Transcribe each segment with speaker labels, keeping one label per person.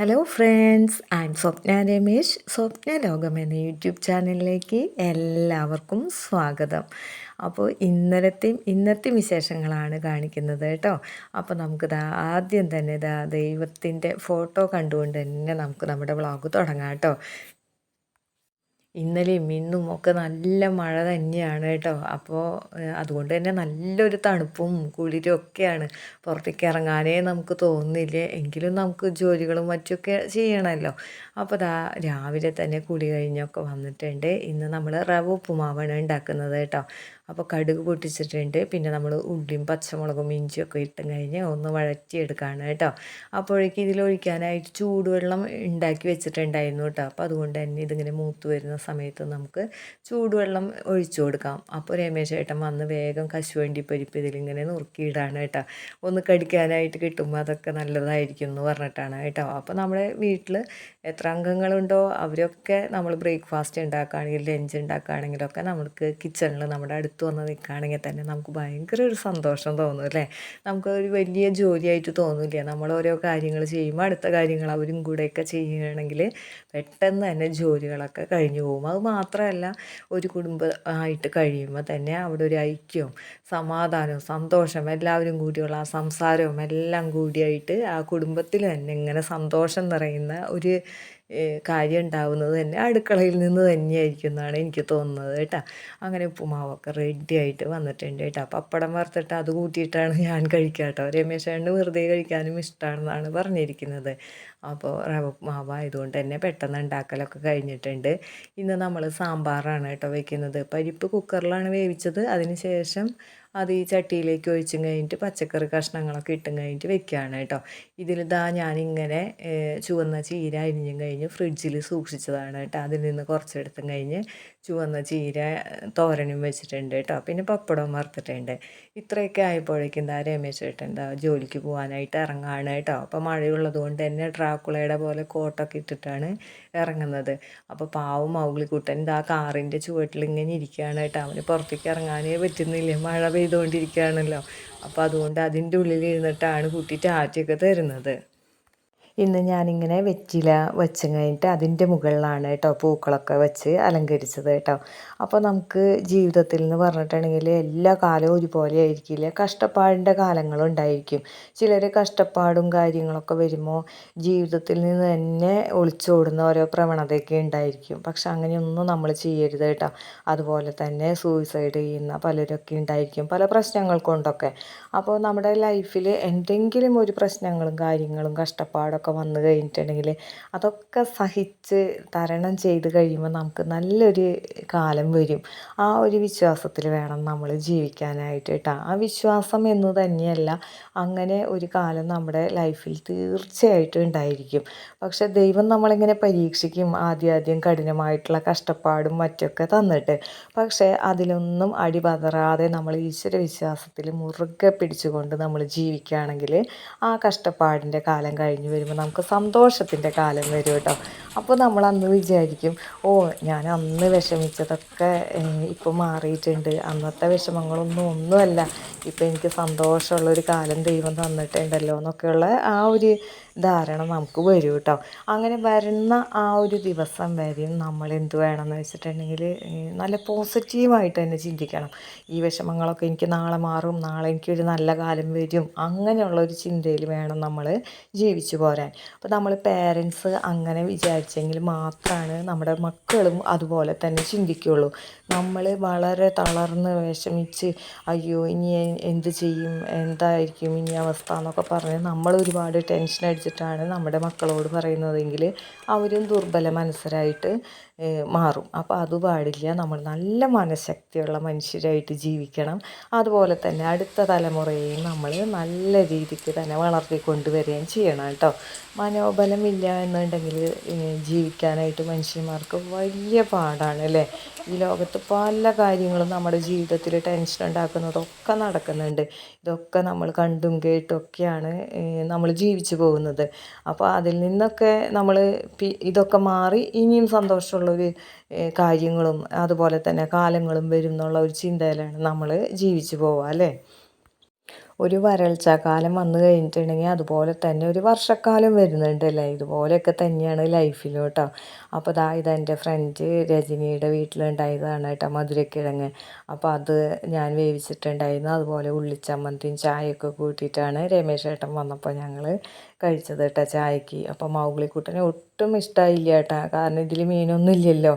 Speaker 1: Hello friends I'm Swapna Ramesh Swapna ലോകം എന്ന YouTube ചാനലിലേക്ക് എല്ലാവർക്കും സ്വാഗതം. അപ്പോൾ ഇന്നലത്തെയും ഇന്നത്തെയും വിശേഷങ്ങളാണ് കാണിക്കുന്നത് കേട്ടോ. അപ്പോൾ നമുക്ക് ഇതാ ആദ്യം തന്നെ ഇതാ ദൈവത്തിന്റെ ഫോട്ടോ കണ്ടുകൊണ്ട് തന്നെ നമുക്ക് നമ്മുടെ വ്ളോഗ് തുടങ്ങാം കേട്ടോ. ഇന്നലെയും ഇന്നും ഒക്കെ നല്ല മഴ തന്നെയാണ് കേട്ടോ. അപ്പോൾ അതുകൊണ്ട് തന്നെ നല്ലൊരു തണുപ്പും കുളിരും ഒക്കെയാണ് പുറത്തേക്ക് ഇറങ്ങാനേ നമുക്ക് തോന്നുന്നില്ല? എങ്കിലും നമുക്ക് ജോലികളും മറ്റൊക്കെ ചെയ്യണമല്ലോ. അപ്പോൾ ദാ രാവിലെ തന്നെ കുളി കഴിഞ്ഞൊക്കെ വന്നിട്ടുണ്ട്. ഇന്ന് നമ്മൾ റവ ഉപ്പുമാവാണ് ഉണ്ടാക്കുന്നത് കേട്ടോ. അപ്പോൾ കടുക് പൊട്ടിച്ചിട്ടുണ്ട്. പിന്നെ നമ്മൾ ഉള്ളിയും പച്ചമുളകും ഇഞ്ചിയൊക്കെ ഇട്ടും കഴിഞ്ഞ് ഒന്ന് വഴറ്റിയെടുക്കുകയാണ് കേട്ടോ. അപ്പോഴേക്ക് ഇതിലൊഴിക്കാനായിട്ട് ചൂടുവെള്ളം ഉണ്ടാക്കി വെച്ചിട്ടുണ്ടായിരുന്നു കേട്ടോ. അപ്പോൾ അതുകൊണ്ട് തന്നെ ഇതിങ്ങനെ മൂത്ത് വരുന്ന സമയത്ത് നമുക്ക് ചൂടുവെള്ളം ഒഴിച്ചു കൊടുക്കാം. അപ്പോൾ രമേശ് ഏട്ടൻ വന്ന് വേഗം കശുവണ്ടി പരിപ്പ് ഇതിലിങ്ങനെ നുറുക്കിയിടാണ് കേട്ടോ. ഒന്ന് കടിക്കാനായിട്ട് കിട്ടുമ്പോൾ അതൊക്കെ നല്ലതായിരിക്കും എന്ന് പറഞ്ഞിട്ടാണ് കേട്ടോ. അപ്പോൾ നമ്മുടെ വീട്ടിൽ എത്ര അംഗങ്ങളുണ്ടോ അവരൊക്കെ നമ്മൾ ബ്രേക്ക്ഫാസ്റ്റ് ഉണ്ടാക്കുകയാണെങ്കിൽ ലഞ്ച് ഉണ്ടാക്കുകയാണെങ്കിലൊക്കെ നമുക്ക് കിച്ചണിൽ നമ്മുടെ അടുത്ത് അടുത്ത് വന്ന് നിൽക്കുകയാണെങ്കിൽ തന്നെ നമുക്ക് ഭയങ്കര ഒരു സന്തോഷം തോന്നും അല്ലേ? നമുക്കൊരു വലിയ ജോലിയായിട്ട് തോന്നില്ല. നമ്മൾ ഓരോ കാര്യങ്ങൾ ചെയ്യുമ്പോൾ അടുത്ത കാര്യങ്ങൾ അവരും കൂടെയൊക്കെ ചെയ്യുകയാണെങ്കിൽ പെട്ടെന്ന് തന്നെ ജോലികളൊക്കെ കഴിഞ്ഞു പോകും. അത് മാത്രമല്ല ഒരു കുടുംബമായിട്ട് കഴിയുമ്പോൾ തന്നെ അവിടെ ഒരു ഐക്യവും സമാധാനവും സന്തോഷം എല്ലാവരും കൂടിയുള്ള ആ സംസാരവും എല്ലാം കൂടിയായിട്ട് ആ കുടുംബത്തിൽ തന്നെ ഇങ്ങനെ സന്തോഷം നിറയുന്ന ഒരു കാര്യം ഉണ്ടാവുന്നത് തന്നെ അടുക്കളയിൽ നിന്ന് തന്നെയായിരിക്കും എന്നാണ് എനിക്ക് തോന്നുന്നത് കേട്ടോ. അങ്ങനെ ഉപ്പുമാവൊക്കെ റെഡി ആയിട്ട് വന്നിട്ടുണ്ട് കേട്ടോ. പപ്പടം വറുത്തിട്ട് അത് കൂട്ടിയിട്ടാണ് ഞാൻ കഴിക്കുക കേട്ടോ. രമേശേണ് വെറുതെ കഴിക്കാനും ഇഷ്ടമാണെന്നാണ് പറഞ്ഞിരിക്കുന്നത്. അപ്പോൾ റവ ഉപ്പുമാവായതുകൊണ്ട് തന്നെ പെട്ടെന്ന് ഉണ്ടാക്കലൊക്കെ കഴിഞ്ഞിട്ടുണ്ട്. ഇന്ന് നമ്മൾ സാമ്പാറാണ് കേട്ടോ വെക്കുന്നത്. പരിപ്പ് കുക്കറിലാണ് വേവിച്ചത്. അതിന് ശേഷം അത് ഈ ചട്ടിയിലേക്ക് ഒഴിച്ചും കഴിഞ്ഞിട്ട് പച്ചക്കറി കഷ്ണങ്ങളൊക്കെ ഇട്ടും കഴിഞ്ഞിട്ട് വെക്കുകയാണ് കേട്ടോ. ഇതിലിതാ ഞാനിങ്ങനെ ചുവന്ന ചീര അരിഞ്ഞും കഴിഞ്ഞ് ഫ്രിഡ്ജിൽ സൂക്ഷിച്ചതാണ് കേട്ടോ. അതിൽ നിന്ന് കുറച്ചെടുത്തും കഴിഞ്ഞ് ചുവന്ന ചീര തോരനും വെച്ചിട്ടുണ്ട് കേട്ടോ. പിന്നെ പപ്പടവും വറുത്തിട്ടുണ്ട്. ഇത്രയൊക്കെ ആയപ്പോഴേക്കും എന്താ രമേശ് ചേട്ടൻ എന്താ ജോലിക്ക് പോകാനായിട്ട് ഇറങ്ങുകയാണ് കേട്ടോ. അപ്പോൾ മഴയുള്ളത് കൊണ്ട് തന്നെ ഡ്രാക്കുളയുടെ പോലെ കോട്ടൊക്കെ ഇട്ടിട്ടാണ് ഇറങ്ങുന്നത്. അപ്പോൾ പാവം മൗഗ്ലിക്കുട്ടൻ എന്താ കാറിന്റെ ചുവട്ടിൽ ഇങ്ങനെ ഇരിക്കുകയാണ് കേട്ടോ. അവന് പുറത്തേക്ക് ഇറങ്ങാനേ പറ്റുന്നില്ല. മഴ പെയ്തുകൊണ്ടിരിക്കുകയാണല്ലോ. അപ്പോൾ അതുകൊണ്ട് അതിന്റെ ഉള്ളിൽ ഇരുന്നിട്ടാണ് കുട്ടി ടാറ്റയൊക്കെ തരുന്നത്. ഇന്ന് ഞാനിങ്ങനെ വെറ്റില വെച്ച് കഴിഞ്ഞിട്ട് അതിന്റെ മുകളിലാണ് കേട്ടോ പൂക്കളൊക്കെ വെച്ച് അലങ്കരിച്ചത് കേട്ടോ. അപ്പോൾ നമുക്ക് ജീവിതത്തിൽ എന്ന് പറഞ്ഞിട്ടുണ്ടെങ്കിൽ എല്ലാ കാലവും ഒരുപോലെ ആയിരിക്കില്ല. കഷ്ടപ്പാടിന്റെ കാലങ്ങളുണ്ടായിരിക്കും ചിലർ കഷ്ടപ്പാടും കാര്യങ്ങളൊക്കെ വരുമ്പോൾ ജീവിതത്തിൽ നിന്ന് തന്നെ ഒളിച്ചോടുന്ന ഓരോ പ്രവണതയൊക്കെ ഉണ്ടായിരിക്കും. പക്ഷെ അങ്ങനെയൊന്നും നമ്മൾ ചെയ്യരുത് കേട്ടോ. അതുപോലെ തന്നെ സൂയിസൈഡ് ചെയ്യുന്ന പലരൊക്കെ ഉണ്ടായിരിക്കും. പല പ്രശ്നങ്ങൾ കൊണ്ടൊക്കെ. അപ്പോൾ നമ്മുടെ ലൈഫിൽ എന്തെങ്കിലും ഒരു പ്രശ്നങ്ങളും കാര്യങ്ങളും കഷ്ടപ്പാടൊക്കെ ഒക്കെ വന്നു കഴിഞ്ഞിട്ടുണ്ടെങ്കിൽ അതൊക്കെ സഹിച്ച് തരണം ചെയ്ത് കഴിയുമ്പോൾ നമുക്ക് നല്ലൊരു കാലം വരും. ആ ഒരു വിശ്വാസത്തിൽ വേണം നമ്മൾ ജീവിക്കാനായിട്ട് കേട്ടോ ആ വിശ്വാസം എന്ന് തന്നെയല്ല അങ്ങനെ ഒരു കാലം നമ്മുടെ ലൈഫിൽ തീർച്ചയായിട്ടും ഉണ്ടായിരിക്കും. പക്ഷെ ദൈവം നമ്മളിങ്ങനെ പരീക്ഷിക്കും ആദ്യം ആദ്യം കഠിനമായിട്ടുള്ള കഷ്ടപ്പാടും മറ്റൊക്കെ തന്നിട്ട്. പക്ഷേ അതിലൊന്നും അടിപതറാതെ നമ്മൾ ഈശ്വര വിശ്വാസത്തിൽ മുറുകെ പിടിച്ചുകൊണ്ട് നമ്മൾ ജീവിക്കുകയാണെങ്കിൽ ആ കഷ്ടപ്പാടിന്റെ കാലം കഴിഞ്ഞു വരുമ്പോൾ നമുക്ക് സന്തോഷത്തിന്റെ കാലം വരും കേട്ടോ. അപ്പോൾ നമ്മൾ അന്ന് വിചാരിക്കും ഓ ഞാൻ അന്ന് വിഷമിച്ചതൊക്കെ ഇപ്പോൾ മാറിയിട്ടുണ്ട്. അന്നത്തെ വിഷമങ്ങളൊന്നും ഒന്നുമല്ല. ഇപ്പോൾ എനിക്ക് സന്തോഷമുള്ളൊരു കാലം ദൈവം തന്നിട്ടുണ്ടല്ലോ എന്നൊക്കെയുള്ള ആ ഒരു ധാരണ നമുക്ക് വരും കേട്ടോ അങ്ങനെ വരുന്ന ആ ഒരു ദിവസം വരെയും നമ്മൾ എന്ത് വേണമെന്ന് വെച്ചിട്ടുണ്ടെങ്കിൽ നല്ല പോസിറ്റീവായിട്ട് തന്നെ ചിന്തിക്കണം. ഈ വിഷമങ്ങളൊക്കെ എനിക്ക് നാളെ മാറും നാളെ എനിക്കൊരു നല്ല കാലം വരും അങ്ങനെയുള്ള ഒരു ചിന്തയിൽ വേണം നമ്മൾ ജീവിച്ചു പോരാൻ. അപ്പോൾ നമ്മൾ പേരൻസ് അങ്ങനെ വിചാരിച്ചെങ്കിൽ മാത്രമാണ് നമ്മുടെ മക്കളും അതുപോലെ തന്നെ ചിന്തിക്കുകയുള്ളൂ നമ്മൾ വളരെ തളർന്ന് വിഷമിച്ച് അയ്യോ ഇനി എന്ത് ചെയ്യും? എന്തായിരിക്കും ഇനി അവസ്ഥ? എന്നൊക്കെ പറഞ്ഞ് നമ്മൾ ഒരുപാട് ടെൻഷൻ അടിച്ചിട്ടാണ് നമ്മുടെ മക്കളോട് പറയുന്നതെങ്കിൽ അവരും ദുർബല മനസ്സരായിട്ട് മാറും. അപ്പോൾ അത് പാടില്ല. നമ്മൾ നല്ല മനഃശക്തിയുള്ള മനുഷ്യരായിട്ട് ജീവിക്കണം. അതുപോലെ തന്നെ അടുത്ത തലമുറയെയും നമ്മൾ നല്ല രീതിക്ക് തന്നെ വളർത്തിക്കൊണ്ടുവരികയും ചെയ്യണം കേട്ടോ. മനോബലമില്ല എന്നുണ്ടെങ്കിൽ ജീവിക്കാനായിട്ട് മനുഷ്യന്മാർക്ക് വലിയ പാടാണ് അല്ലേ? ഈ ലോകത്ത് പല കാര്യങ്ങളും നമ്മുടെ ജീവിതത്തിൽ ടെൻഷൻ ഉണ്ടാക്കുന്നതൊക്കെ നടക്കുന്നുണ്ട്. ഇതൊക്കെ നമ്മൾ കണ്ടും കേട്ടൊക്കെയാണ് നമ്മൾ ജീവിച്ചു പോകുന്നത്. അപ്പോൾ അതിൽ നിന്നൊക്കെ നമ്മൾ ഇതൊക്കെ മാറി ഇനിയും സന്തോഷമുള്ളൊരു കാര്യങ്ങളും അതുപോലെ തന്നെ കാലങ്ങളും വരും എന്നുള്ള ഒരു ചിന്തയിലാണ് നമ്മൾ ജീവിച്ചു പോവുക അല്ലേ? ഒരു കാലം വന്നു കഴിഞ്ഞിട്ടുണ്ടെങ്കിൽ അതുപോലെ തന്നെ ഒരു വർഷക്കാലം വരുന്നുണ്ടല്ലേ ഇതുപോലെയൊക്കെ തന്നെയാണ് ലൈഫിലോട്ടോ അപ്പോൾ ദാ എന്റെ ഫ്രണ്ട് രജനിയുടെ വീട്ടിലുണ്ടായതാണ് കേട്ടോ മധുരക്കിഴങ്ങ്. അപ്പോൾ അത് ഞാൻ വേവിച്ചിട്ടുണ്ടായിരുന്നു. അതുപോലെ ഉള്ളിച്ചമ്മന്തിയും ചായയൊക്കെ കൂട്ടിയിട്ടാണ് രമേശ് ഏട്ടൻ വന്നപ്പോൾ ഞങ്ങൾ കഴിച്ചത് കേട്ടോ ചായക്ക്. അപ്പോൾ മൗഗ്ലിക്കുട്ടനെ ഒട്ടും ഇഷ്ടമായില്ല കേട്ടോ. കാരണം ഇതിൽ മീനൊന്നും ഇല്ലല്ലോ.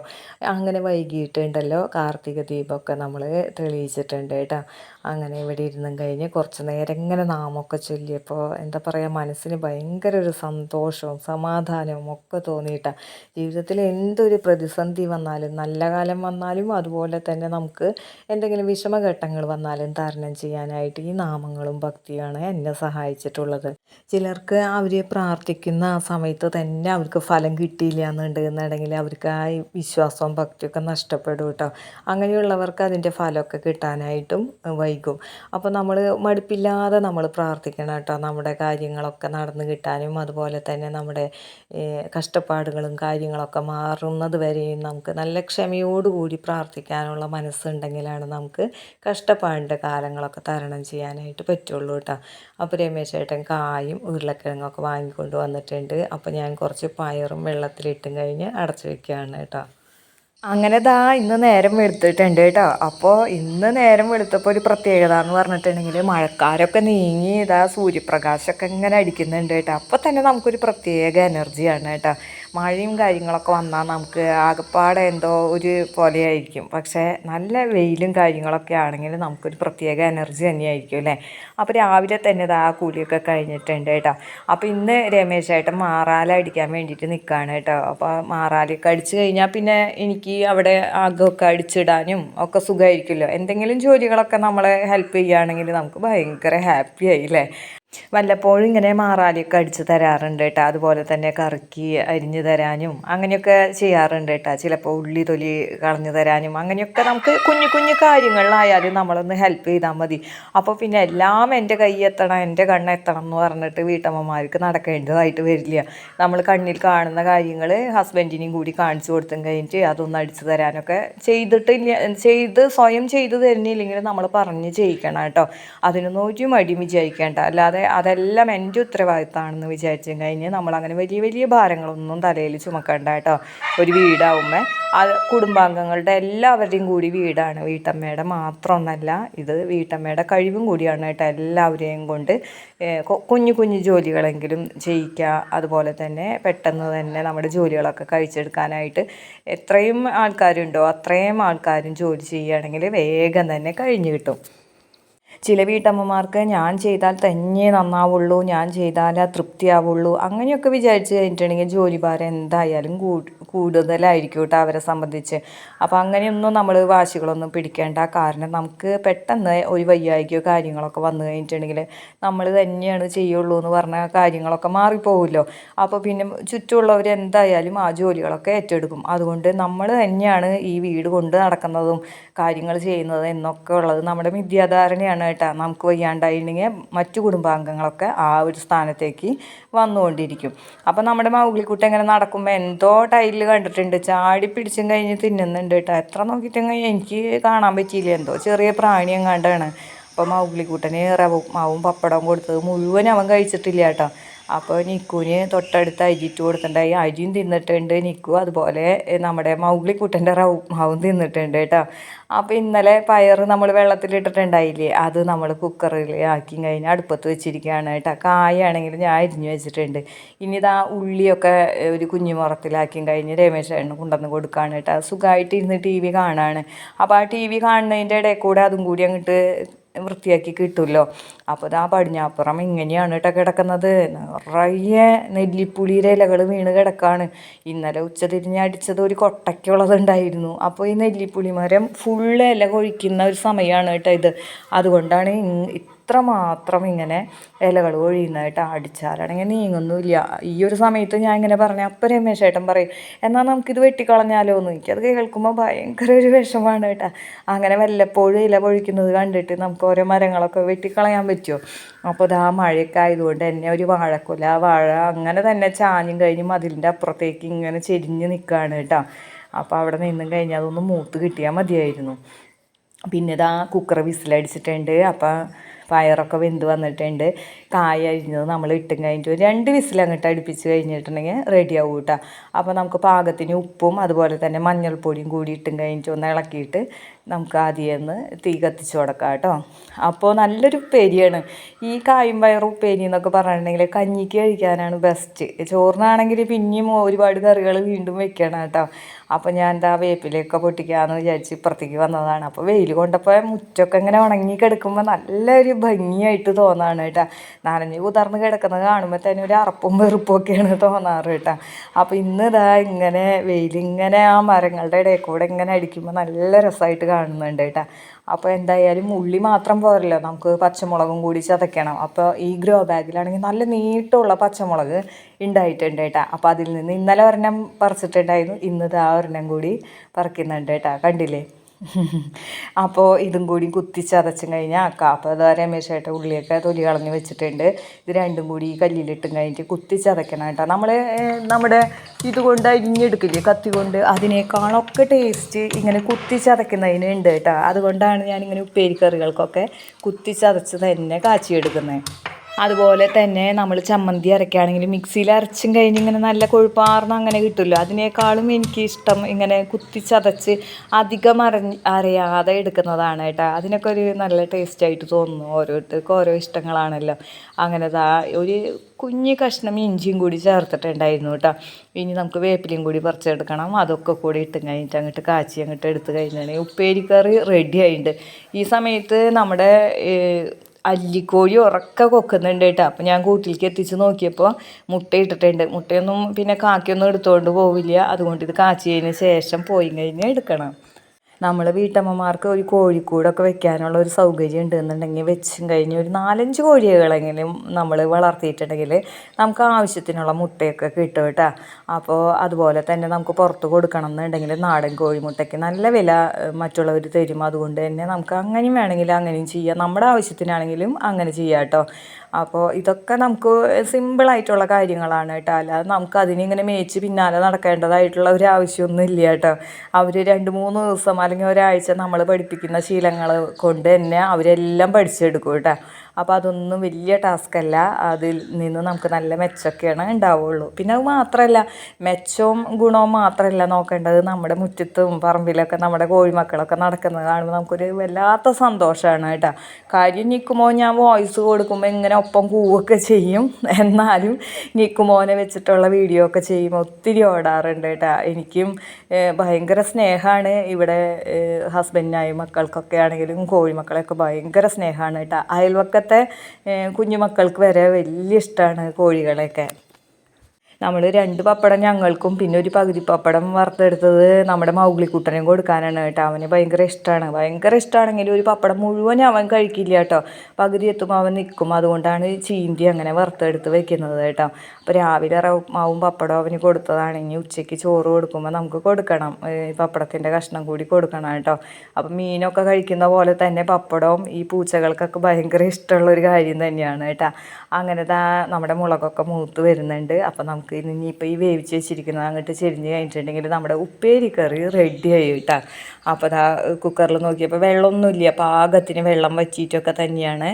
Speaker 1: അങ്ങനെ വൈകിട്ടുണ്ടല്ലോ കാർത്തിക ദീപമൊക്കെ നമ്മൾ തെളിയിച്ചിട്ടുണ്ട് കേട്ടോ. അങ്ങനെ ഇവിടെ ഇരുന്നും കഴിഞ്ഞ് കുറച്ച് നേരം ഇങ്ങനെ നാമൊക്കെ ചൊല്ലിയപ്പോൾ എന്താ പറയുക മനസ്സിന് ഭയങ്കര ഒരു സന്തോഷവും സമാധാനവും ഒക്കെ തോന്നിയിട്ടാണ് ജീവിതത്തിൽ എന്തൊരു പ്രതിസന്ധി വന്നാലും നല്ല കാലം വന്നാലും അതുപോലെ തന്നെ നമുക്ക് എന്തെങ്കിലും വിഷമഘട്ടങ്ങൾ വന്നാലും തരണം ചെയ്യാനായിട്ട് ഈ നാമങ്ങളും ഭക്തിയാണ് എന്നെ സഹായിച്ചിട്ടുള്ളത്. ചിലർക്ക് അവർ പ്രാർത്ഥിക്കുന്ന ആ സമയത്ത് തന്നെ അവർക്ക് ഫലം കിട്ടിയില്ല എന്നുണ്ടെന്നുണ്ടെങ്കിൽ അവർക്ക് ആ വിശ്വാസവും ഭക്തിയൊക്കെ നഷ്ടപ്പെടും കേട്ടോ. അങ്ങനെയുള്ളവർക്ക് അതിന്റെ ഫലമൊക്കെ കിട്ടാനായിട്ടും വൈകും. അപ്പോൾ നമ്മൾ മടുപ്പില്ലാതെ നമ്മൾ പ്രാർത്ഥിക്കണം കേട്ടോ. നമ്മുടെ കാര്യങ്ങളൊക്കെ നടന്നു കിട്ടാനും അതുപോലെ തന്നെ നമ്മുടെ കഷ്ടപ്പാടുകളും കാര്യങ്ങളൊക്കെ മാറുന്നത് വരെയും നമുക്ക് നല്ല ക്ഷമയോടുകൂടി പ്രാർത്ഥിക്കാനുള്ള മനസ്സുണ്ടെങ്കിലാണ് നമുക്ക് കഷ്ടപ്പാടിന്റെ കാലങ്ങളൊക്കെ തരണം ചെയ്യാനായിട്ട് പറ്റുള്ളൂ കേട്ടോ. അപ്പോൾ രമേശ് ചേട്ടൻ കായും ഉരുളക്കിഴങ്ങൊക്കെ വാങ്ങിക്കൊണ്ട് വന്നിട്ടുണ്ട്. അപ്പോൾ ഞാൻ കുറച്ച് പയറും വെള്ളത്തിലിട്ടും കഴിഞ്ഞ് അടച്ചു വെക്കുകയാണ് കേട്ടോ. അങ്ങനെ ദാ ഇന്ന് നേരം വെളുത്തിട്ടുണ്ട് കേട്ടോ. അപ്പോൾ ഇന്ന് നേരം വെളുത്തപ്പോൾ ഒരു പ്രത്യേകത എന്ന് പറഞ്ഞിട്ടുണ്ടെങ്കിൽ മഴക്കാരൊക്കെ നീങ്ങി ഇതാ സൂര്യപ്രകാശമൊക്കെ ഇങ്ങനെ അടിക്കുന്നുണ്ട് കേട്ടോ. അപ്പോൾ തന്നെ നമുക്കൊരു പ്രത്യേക എനർജിയാണ് കേട്ടോ. മഴയും കാര്യങ്ങളൊക്കെ വന്നാൽ നമുക്ക് ആകപ്പാടെ എന്തോ ഒരു പോലെയായിരിക്കും. പക്ഷേ നല്ല വെയിലും കാര്യങ്ങളൊക്കെ ആണെങ്കിൽ നമുക്കൊരു പ്രത്യേക എനർജി തന്നെയായിരിക്കും അല്ലേ? അപ്പോൾ രാവിലെ തന്നെ ആ കൂലിയൊക്കെ കഴിഞ്ഞിട്ടുണ്ട് കേട്ടോ. അപ്പോൾ ഇന്ന് രമേശായിട്ട് മാറാല അടിക്കാൻ വേണ്ടിയിട്ട് നിൽക്കുകയാണ് കേട്ടോ. അപ്പോൾ മാറാലയൊക്കെ അടിച്ച് കഴിഞ്ഞാൽ പിന്നെ എനിക്ക് അവിടെ ആകമൊക്കെ അടിച്ചിടാനും ഒക്കെ സുഖമായിരിക്കുമല്ലോ. എന്തെങ്കിലും ജോലികളൊക്കെ നമ്മളെ ഹെൽപ്പ് ചെയ്യുകയാണെങ്കിൽ നമുക്ക് ഭയങ്കര ഹാപ്പി ആയില്ലേ വല്ലപ്പോഴും ഇങ്ങനെ മാറാലിയൊക്കെ അടിച്ച് തരാറുണ്ട് കേട്ടോ. അതുപോലെ തന്നെ കറക്കി അരിഞ്ഞു തരാനും അങ്ങനെയൊക്കെ ചെയ്യാറുണ്ട് കേട്ടോ. ചിലപ്പോൾ ഉള്ളി തൊലി കളഞ്ഞു തരാനും അങ്ങനെയൊക്കെ നമുക്ക് കുഞ്ഞു കുഞ്ഞു കാര്യങ്ങളിലായാലും നമ്മളൊന്ന് ഹെൽപ്പ് ചെയ്താൽ മതി. അപ്പോൾ പിന്നെ എല്ലാം എന്റെ കൈ എത്തണം എന്റെ കണ്ണ് എത്തണം എന്ന് പറഞ്ഞിട്ട് വീട്ടമ്മമാർക്ക് നടക്കേണ്ടതായിട്ട് വരില്ല. നമ്മൾ കണ്ണിൽ കാണുന്ന കാര്യങ്ങൾ ഹസ്ബൻഡിനെയും കൂടി കാണിച്ചു കൊടുത്തും കഴിഞ്ഞിട്ട് അതൊന്ന് അടിച്ചു തരാനൊക്കെ ചെയ്തിട്ടില്ല ചെയ്ത് സ്വയം ചെയ്തു തരുന്നില്ലെങ്കിലും നമ്മൾ പറഞ്ഞ് ചെയ്യിക്കണം കേട്ടോ. അതിനൊന്നും ഒരു മടി വിചാരിക്കേണ്ട. അല്ലാതെ അതെല്ലാം എന്റെ ഉത്തരവാദിത്തമാണെന്ന് വിചാരിച്ചു കഴിഞ്ഞ് നമ്മളങ്ങനെ വലിയ വലിയ ഭാരങ്ങളൊന്നും തലയിൽ ചുമക്കണ്ട കേട്ടോ. ഒരു വീടാവുമ്പോൾ അത് കുടുംബാംഗങ്ങളുടെ എല്ലാവരുടെയും കൂടി വീടാണ്. വീട്ടമ്മയുടെ മാത്രമൊന്നല്ല ഇത് വീട്ടമ്മയുടെ കഴിവും കൂടിയാണ് കേട്ടോ എല്ലാവരെയും കൊണ്ട് കുഞ്ഞു കുഞ്ഞു ജോലികളെങ്കിലും ചെയ്യിക്കുക. അതുപോലെ തന്നെ പെട്ടെന്ന് തന്നെ നമ്മുടെ ജോലികളൊക്കെ കഴിച്ചെടുക്കാനായിട്ട് എത്രയും ആൾക്കാരുണ്ടോ അത്രയും ആൾക്കാരും ജോലി ചെയ്യുകയാണെങ്കിൽ വേഗം തന്നെ കഴിഞ്ഞു കിട്ടും. ചില വീട്ടമ്മമാർക്ക് ഞാൻ ചെയ്താൽ തന്നെ നന്നാവുള്ളൂ ഞാൻ ചെയ്താലേ തൃപ്തിയാവുള്ളൂ അങ്ങനെയൊക്കെ വിചാരിച്ച് കഴിഞ്ഞിട്ടുണ്ടെങ്കിൽ ജോലിഭാരം എന്തായാലും കൂടുതലായിരിക്കും കേട്ടോ അവരെ സംബന്ധിച്ച്. അപ്പോൾ അങ്ങനെയൊന്നും നമ്മൾ വാശികളൊന്നും പിടിക്കേണ്ട കാരണം നമുക്ക് പെട്ടെന്ന് ഒരു വയ്യായികയോ കാര്യങ്ങളൊക്കെ വന്നു കഴിഞ്ഞിട്ടുണ്ടെങ്കിൽ നമ്മൾ തന്നെയാണ് ചെയ്യുള്ളൂ എന്ന് പറഞ്ഞ കാര്യങ്ങളൊക്കെ മാറിപ്പോകുമല്ലോ അപ്പോൾ പിന്നെ ചുറ്റുമുള്ളവർ എന്തായാലും ആ ജോലികളൊക്കെ ഏറ്റെടുക്കും. അതുകൊണ്ട് നമ്മൾ തന്നെയാണ് ഈ വീട് കൊണ്ട് നടക്കുന്നതും കാര്യങ്ങൾ ചെയ്യുന്നത് എന്നൊക്കെ ഉള്ളത് നമ്മുടെ മിഥ്യാധാരണയാണ് കേട്ടോ. നമുക്ക് വയ്യാണ്ടായിട്ടുണ്ടെങ്കിൽ മറ്റു കുടുംബാംഗങ്ങളൊക്കെ ആ ഒരു സ്ഥാനത്തേക്ക് വന്നുകൊണ്ടിരിക്കും. അപ്പോൾ നമ്മുടെ മൗഗ്ലിക്കുട്ടി എങ്ങനെ നടക്കുമ്പോൾ എന്തോ കണ്ടിട്ടുണ്ട്. ചാടി പിടിച്ചും കഴിഞ്ഞ് തിന്നുന്നുണ്ട് കേട്ടോ. എത്ര നോക്കിയിട്ടുണ്ടെങ്കിൽ എനിക്ക് കാണാൻ പറ്റിയില്ല. എന്തോ ചെറിയ പ്രാണി എങ്ങാണ്ടാണ്. അപ്പം മൗഗ്ലിക്കൂട്ടന് റവും മാവും പപ്പടവും കൊടുത്തത് മുഴുവൻ അവൻ കഴിച്ചിട്ടില്ല കേട്ടോ. അപ്പോൾ നിക്കുവിന് തൊട്ടടുത്ത് അരിയിട്ട് കൊടുത്തിട്ടുണ്ടായി. അരിയും തിന്നിട്ടുണ്ട് നിക്കു. അതുപോലെ നമ്മുടെ മൗഗ്ലി കുട്ടന്റെ റൗ മാവും തിന്നിട്ടുണ്ട് കേട്ടോ. അപ്പോൾ ഇന്നലെ പയർ നമ്മൾ വെള്ളത്തിലിട്ടിട്ടുണ്ടായില്ലേ അത് നമ്മൾ കുക്കറിൽ ആക്കി കഴിഞ്ഞ് അടുപ്പത്ത് വെച്ചിരിക്കുകയാണ് കേട്ടോ. കായാണെങ്കിൽ ഞാൻ അരിഞ്ഞു വെച്ചിട്ടുണ്ട്. ഇനി ഇതാ ഉള്ളിയൊക്കെ ഒരു കുഞ്ഞു മുറത്തിലാക്കി കഴിഞ്ഞ് രമേശ് ചേട്ടന് കൊണ്ടുവന്ന് കൊടുക്കുകയാണ് കേട്ടോ. സുഖമായിട്ട് ഇരുന്ന് ടി വി കാണാണ്. അപ്പോൾ ആ ടി വി കാണുന്നതിന്റെ ഇടയിൽ കൂടെ അതും കൂടി അങ്ങോട്ട് വൃത്തിയാക്കി കിട്ടുമല്ലോ അപ്പോൾ ഇതാ പടിഞ്ഞാപ്പുറം ഇങ്ങനെയാണ് കേട്ടോ കിടക്കുന്നത്. നിറയെ നെല്ലിപ്പുളിയുടെ ഇലകൾ വീണ് കിടക്കാണ്. ഇന്നലെ ഉച്ച തിരിഞ്ഞ് അടിച്ചത് ഒരു കൊട്ടയ്ക്കുള്ളതുണ്ടായിരുന്നു. അപ്പോൾ ഈ നെല്ലിപ്പുളി മരം ഫുള്ള് ഇല കൊഴിക്കുന്ന ഒരു സമയമാണ് കേട്ടോ ഇത്. അതുകൊണ്ടാണ് ഇത്രമാത്രം ഇങ്ങനെ ഇലകൾ ഒഴിയുന്നതായിട്ട് അടിച്ചാലാണെങ്കിൽ നീങ്ങൊന്നുമില്ല. ഈ ഒരു സമയത്ത് ഞാൻ ഇങ്ങനെ പറഞ്ഞു അപ്പം രമേശ് ഏട്ടൻ പറയും എന്നാൽ നമുക്കിത് വെട്ടിക്കളഞ്ഞാലോ എന്ന്? എനിക്കത് കേൾക്കുമ്പോൾ ഭയങ്കര ഒരു വിഷമാണ് കേട്ടോ. അങ്ങനെ വല്ലപ്പോഴും ഇല പൊഴിക്കുന്നത് കണ്ടിട്ട് നമുക്ക് ഓരോ മരങ്ങളൊക്കെ വെട്ടിക്കളയാൻ പറ്റുമോ അപ്പോൾ ആ മഴയൊക്കെ ആയതുകൊണ്ട് തന്നെ ഒരു വാഴക്കൊല വാഴ അങ്ങനെ തന്നെ ചാഞ്ഞും കഴിഞ്ഞ് മതിലിന്റെ അപ്പുറത്തേക്ക് ഇങ്ങനെ ചെരിഞ്ഞ് നിൽക്കുകയാണ് കേട്ടോ. അപ്പോൾ അവിടെ നിന്നും കഴിഞ്ഞാൽ അതൊന്ന് മൂത്ത് കിട്ടിയാൽ മതിയായിരുന്നു. പിന്നെ ഇതാ കുക്കർ വിസിലടിച്ചിട്ടുണ്ട്. അപ്പം പയറൊക്കെ വെന്ത് വന്നിട്ടുണ്ട്. കായ അരിഞ്ഞത് നമ്മൾ ഇട്ടും കഴിഞ്ഞിട്ട് രണ്ട് വിസിൽ അങ്ങോട്ട് അടുപ്പിച്ച് കഴിഞ്ഞിട്ടുണ്ടെങ്കിൽ റെഡി ആവും കേട്ടോ അപ്പോൾ നമുക്ക് പാകത്തിന് ഉപ്പും അതുപോലെ തന്നെ മഞ്ഞൾപ്പൊടിയും കൂടി ഇട്ടും കഴിഞ്ഞിട്ട് ഒന്ന് ഇളക്കിയിട്ട് നമുക്ക് ആദ്യം ഒന്ന് തീ കത്തിച്ച് കൊടുക്കാം കേട്ടോ. അപ്പോൾ നല്ലൊരു ഉപ്പേരിയാണ്. ഈ കായും പയറും ഉപ്പേരി എന്നൊക്കെ പറഞ്ഞിട്ടുണ്ടെങ്കിൽ കഞ്ഞിക്ക് കഴിക്കാനാണ് ബെസ്റ്റ് ചോറിനാണെങ്കിൽ പിന്നെയും ഒരുപാട് കറികൾ വീണ്ടും വെക്കണം കേട്ടോ. അപ്പോൾ ഞാൻ എന്താ വേപ്പിലൊക്കെ പൊട്ടിക്കാമെന്ന് വിചാരിച്ച് ഇപ്പുറത്തേക്ക് വന്നതാണ്. അപ്പോൾ വെയിൽ കൊണ്ടപ്പോൾ മുറ്റൊക്കെ ഇങ്ങനെ ഉണങ്ങി കിടക്കുമ്പോൾ നല്ലൊരു ഭംഗിയായിട്ട് തോന്നാണ് കേട്ടോ. നനഞ്ഞ് കുതിർന്ന് കിടക്കുന്നത് കാണുമ്പോൾ തന്നെ ഒരു അറപ്പും വെറുപ്പും ഒക്കെയാണ് തോന്നാറ് കേട്ടോ. അപ്പോൾ ഇന്ന് ഇതാ ഇങ്ങനെ വെയിലിങ്ങനെ ആ മരങ്ങളുടെ ഇടയിൽ കൂടെ ഇങ്ങനെ അടിക്കുമ്പോൾ നല്ല രസമായിട്ട് കാണുന്നുണ്ട് കേട്ടോ. അപ്പോൾ എന്തായാലും ഉള്ളി മാത്രം പോരല്ലോ. നമുക്ക് പച്ചമുളകും കൂടി ചതയ്ക്കണം. അപ്പോൾ ഈ ഗ്രോ ബാഗിലാണെങ്കിൽ നല്ല നീട്ടമുള്ള പച്ചമുളക് ഉണ്ടായിട്ടുണ്ട് കേട്ടോ. അപ്പോൾ അതിൽ നിന്ന് ഇന്നലെ ഒരെണ്ണം പറിച്ചിട്ടുണ്ടായിരുന്നു. ഇന്നത് ആ ഒരെണ്ണം കൂടി പറിക്കുന്നുണ്ട് കേട്ടോ. കണ്ടില്ലേ? അപ്പോൾ ഇതും കൂടി കുത്തിച്ചതച്ചും കഴിഞ്ഞാൽ ആക്കാം. അപ്പോൾ അതാ ഉള്ളിയൊക്കെ തൊലി കളഞ്ഞ് വെച്ചിട്ടുണ്ട്. ഇത് രണ്ടും കൂടി ഈ കല്ലിലിട്ടും കഴിഞ്ഞിട്ട് കുത്തിച്ചതയ്ക്കണം കേട്ടോ. നമ്മൾ നമ്മുടെ ഇതുകൊണ്ട് അരിഞ്ഞെടുക്കില്ലേ? കത്തി കൊണ്ട്. അതിനേക്കാളൊക്കെ ടേസ്റ്റ് ഇങ്ങനെ കുത്തിച്ചതയ്ക്കുന്നതിന് ഉണ്ട് കേട്ടോ. അതുകൊണ്ടാണ് ഞാനിങ്ങനെ ഉപ്പേരിക്കറികൾക്കൊക്കെ കുത്തിച്ചതച്ച് തന്നെ കാച്ചിയെടുക്കുന്നത്. അതുപോലെ തന്നെ നമ്മൾ ചമ്മന്തി അരയ്ക്കുകയാണെങ്കിൽ മിക്സിയിൽ അരച്ചും കഴിഞ്ഞ് ഇങ്ങനെ നല്ല കൊഴുപ്പാർന്ന് അങ്ങനെ കിട്ടുമല്ലോ. അതിനേക്കാളും എനിക്ക് ഇഷ്ടം ഇങ്ങനെ കുത്തിച്ചതച്ച് അധികം അരഞ്ഞ് അരയാതെ എടുക്കുന്നതാണ് കേട്ടോ. അതിനൊക്കെ ഒരു നല്ല ടേസ്റ്റായിട്ട് തോന്നുന്നു ഓരോരുത്തർക്കും ഓരോ ഇഷ്ടങ്ങളാണല്ലോ. അങ്ങനെ ഒരു കുഞ്ഞ് കഷ്ണം ഇഞ്ചിയും കൂടി ചേർത്തിട്ടുണ്ടായിരുന്നു കേട്ടോ. ഇനി നമുക്ക് വേപ്പിലയും കൂടി പറിച്ചെടുക്കണം. അതൊക്കെ കൂടി ഇട്ട് കഴിഞ്ഞിട്ട് അങ്ങോട്ട് കാച്ചി അങ്ങോട്ട് എടുത്ത് കഴിഞ്ഞാൽ ഉപ്പേരിക്കറി റെഡി ആയിട്ടുണ്ട് ഈ സമയത്ത് നമ്മുടെ അല്ലിക്കോഴി ഉറക്ക കൊക്കുന്നുണ്ട് കേട്ടോ. അപ്പോൾ ഞാൻ കൂട്ടിലേക്ക് എത്തിച്ച് നോക്കിയപ്പോൾ മുട്ട ഇട്ടിട്ടുണ്ട്. മുട്ടയൊന്നും പിന്നെ കാക്കിയൊന്നും എടുത്തുകൊണ്ട് പോവില്ല. അതുകൊണ്ട് ഇത് കാച്ചിയതിന് ശേഷം പോയി കഴിഞ്ഞാൽ എടുക്കണം. നമ്മൾ വീട്ടമ്മമാർക്ക് ഒരു കോഴിക്കൂടൊക്കെ വെക്കാനുള്ള ഒരു സൗകര്യം ഉണ്ടെന്നുണ്ടെങ്കിൽ വെച്ചും കഴിഞ്ഞ് ഒരു നാലഞ്ച് കോഴികളെങ്കിലും നമ്മൾ വളർത്തിയിട്ടുണ്ടെങ്കിൽ നമുക്ക് ആവശ്യത്തിനുള്ള മുട്ടയൊക്കെ കിട്ടും കേട്ടോ. അപ്പോൾ അതുപോലെ തന്നെ നമുക്ക് പുറത്ത് കൊടുക്കണം എന്നുണ്ടെങ്കിൽ നാടൻ കോഴിമുട്ടയ്ക്ക് നല്ല വില മറ്റുള്ളവർ തരും. അതുകൊണ്ട് തന്നെ നമുക്ക് അങ്ങനെയും വേണമെങ്കിൽ അങ്ങനെയും ചെയ്യാം. നമ്മുടെ ആവശ്യത്തിനാണെങ്കിലും അങ്ങനെ ചെയ്യാം കേട്ടോ. അപ്പോൾ ഇതൊക്കെ നമുക്ക് സിമ്പിളായിട്ടുള്ള കാര്യങ്ങളാണ് കേട്ടോ. അല്ലാതെ നമുക്ക് അതിനിങ്ങനെ മേച്ച് പിന്നാലെ നടക്കേണ്ടതായിട്ടുള്ള ഒരു ആവശ്യമൊന്നും ഇല്ല കേട്ടോ. അവർ രണ്ട് മൂന്ന് ദിവസം അല്ലെങ്കിൽ ഒരാഴ്ച നമ്മൾ പഠിപ്പിക്കുന്ന ശീലങ്ങൾ കൊണ്ട് തന്നെ അവരെല്ലാം പഠിച്ചെടുക്കും കേട്ടോ. അപ്പോൾ അതൊന്നും വലിയ ടാസ്ക് അല്ല. അതിൽ നിന്ന് നമുക്ക് നല്ല മെച്ചമൊക്കെയാണ് ഉണ്ടാവുള്ളൂ. പിന്നെ അത് മാത്രമല്ല മെച്ചവും ഗുണവും മാത്രമല്ല നോക്കേണ്ടത് നമ്മുടെ മുറ്റത്തും പറമ്പിലൊക്കെ നമ്മുടെ കോഴിമക്കളൊക്കെ നടക്കുന്നത് കാണുമ്പോൾ നമുക്കൊരു വല്ലാത്ത സന്തോഷമാണ് കേട്ടോ. കാര്യം നിൽക്കുമ്പോൾ ഞാൻ വോയിസ് കൊടുക്കുമ്പോൾ ഇങ്ങനെ ഒപ്പം കൂവൊക്കെ ചെയ്യും. എന്നാലും നിൽക്കുമോനെ വെച്ചിട്ടുള്ള വീഡിയോ ഒക്കെ ചെയ്യുമ്പോൾ ഒത്തിരി ഓടാറുണ്ട് കേട്ടോ. എനിക്കും ഭയങ്കര സ്നേഹമാണ് ഇവിടെ ഹസ്ബൻഡിനായും മക്കൾക്കൊക്കെ ആണെങ്കിലും കോഴിമക്കളെയൊക്കെ ഭയങ്കര സ്നേഹമാണ് കേട്ടോ. അയൽവക്കത്തെ കുഞ്ഞുമക്കൾക്ക് വരെ വലിയ ഇഷ്ടമാണ് കോഴികളെയൊക്കെ. നമ്മൾ രണ്ട് പപ്പടം ഞങ്ങൾക്കും പിന്നെ ഒരു പകുതി പപ്പടം വറുത്തെടുത്തത് നമ്മുടെ മൗഗ്ലിക്കുട്ടനും കൊടുക്കാനാണ് കേട്ടോ. അവന് ഭയങ്കര ഇഷ്ടമാണ് ഭയങ്കര ഇഷ്ടമാണെങ്കിൽ ഒരു പപ്പടം മുഴുവൻ അവൻ കഴിക്കില്ല കേട്ടോ. പകുതി എത്തുമ്പോൾ അവൻ നിൽക്കും അതുകൊണ്ടാണ് ചീന്തി അങ്ങനെ വറുത്തെടുത്ത് വെക്കുന്നത് കേട്ടോ. അപ്പോൾ രാവിലെ മാവും പപ്പടം അവന് കൊടുത്തതാണ്. ഇനി ഉച്ചയ്ക്ക് ചോറ് കൊടുക്കുമ്പോൾ നമുക്ക് കൊടുക്കണം. പപ്പടത്തിന്റെ കഷ്ണം കൂടി കൊടുക്കണം കേട്ടോ. അപ്പം മീനൊക്കെ കഴിക്കുന്ന പോലെ തന്നെ പപ്പടവും ഈ പൂച്ചകൾക്കൊക്കെ ഭയങ്കര ഇഷ്ടമുള്ളൊരു കാര്യം തന്നെയാണ് കേട്ടോ. അങ്ങനെ നമ്മുടെ മുളകൊക്കെ മൂത്ത് വരുന്നുണ്ട്. അപ്പം നമുക്ക് ഇനിയിപ്പോൾ ഈ വേവിച്ച് വെച്ചിരിക്കുന്ന അങ്ങോട്ട് ചെരിഞ്ഞ് കഴിഞ്ഞിട്ടുണ്ടെങ്കിൽ നമ്മുടെ ഉപ്പേരി കറി റെഡി ആയി കേട്ടോ. അപ്പോൾ അതാ കുക്കറിൽ നോക്കിയപ്പോൾ വെള്ളമൊന്നുമില്ല. പാകത്തിന് വെള്ളം വച്ചിട്ടൊക്കെ തന്നെയാണ്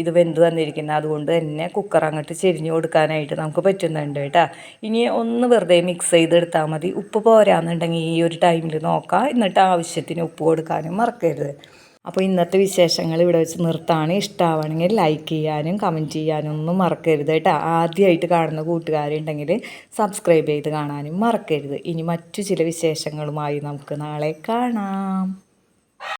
Speaker 1: ഇത് വെന്ത് വന്നിരിക്കുന്നത്. അതുകൊണ്ട് തന്നെ കുക്കർ അങ്ങോട്ട് ചെരിഞ്ഞ് കൊടുക്കാനായിട്ട് നമുക്ക് പറ്റുന്നുണ്ട് കേട്ടോ. ഇനി ഒന്ന് വെറുതെ മിക്സ് ചെയ്തെടുത്താൽ മതി. ഉപ്പ് പോരാന്നുണ്ടെങ്കിൽ ഈ ഒരു ടൈമിൽ നോക്കാം. എന്നിട്ട് ആവശ്യത്തിന് ഉപ്പ് കൊടുക്കാനും മറക്കരുത്. അപ്പോൾ ഇന്നത്തെ വിശേഷങ്ങൾ ഇവിടെ വെച്ച് നിർത്താണ്. ഇഷ്ടമാവണമെങ്കിൽ ലൈക്ക് ചെയ്യാനും കമന്റ് ചെയ്യാനും ഒന്നും മറക്കരുത് കേട്ടോ. ആദ്യമായിട്ട് കാണുന്ന കൂട്ടുകാരുണ്ടെങ്കിൽ സബ്സ്ക്രൈബ് ചെയ്ത് കാണാനും മറക്കരുത്. ഇനി മറ്റു ചില വിശേഷങ്ങളുമായി നമുക്ക് നാളെ കാണാം.